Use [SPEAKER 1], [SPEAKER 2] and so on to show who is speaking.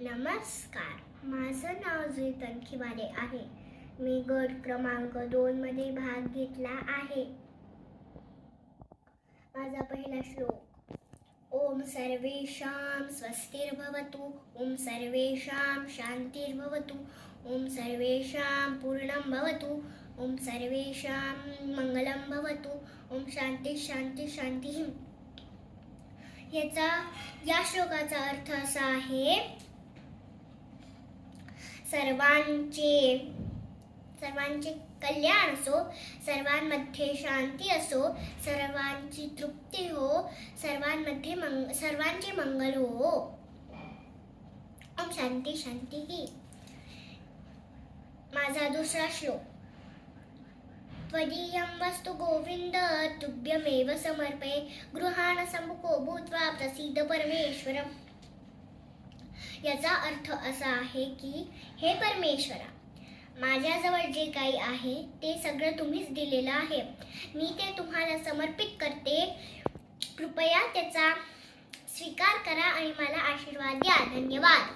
[SPEAKER 1] नमस्कार. माझं नाव जुई तनखीवाले आहे. मी गट क्रमांक दोन मध्ये भाग घेतला आहे. माझा पहिला श्लोक. ओम सर्वेषां स्वस्तिर्भवतु ओम सर्वेषां शांतिर्भवतु ओम सर्वेषां पूर्णं भवतु ओम सर्वेषां मंगलं भवतु ओम शांती शांती शांती याचा या श्लोकाचा अर्थ असा आहे सर्वांचे सर्वांचे कल्याण असो सर्वांमध्ये शांती असो सर्वांची तृप्ती हो सर्वांमध्ये मंग सर्वांचे मंगल हो. ओम शांती शांती ही माझा दुसरा श्लोक. त्वदीयं वस्तु गोविन्द तुभ्यमेव समर्पये गृहाण सम्मुखो भूत्वा प्रसीद परमेश्वरम्. याचा अर्थ असा आहे की हे परमेश्वरा माझ्याजवळ जे काही आहे ते सगळं तुम्हीच दिलेलं आहे. मी ते तुम्हाला समर्पित करते. कृपया त्याचा स्वीकार करा आणि मला आशीर्वाद द्या. धन्यवाद.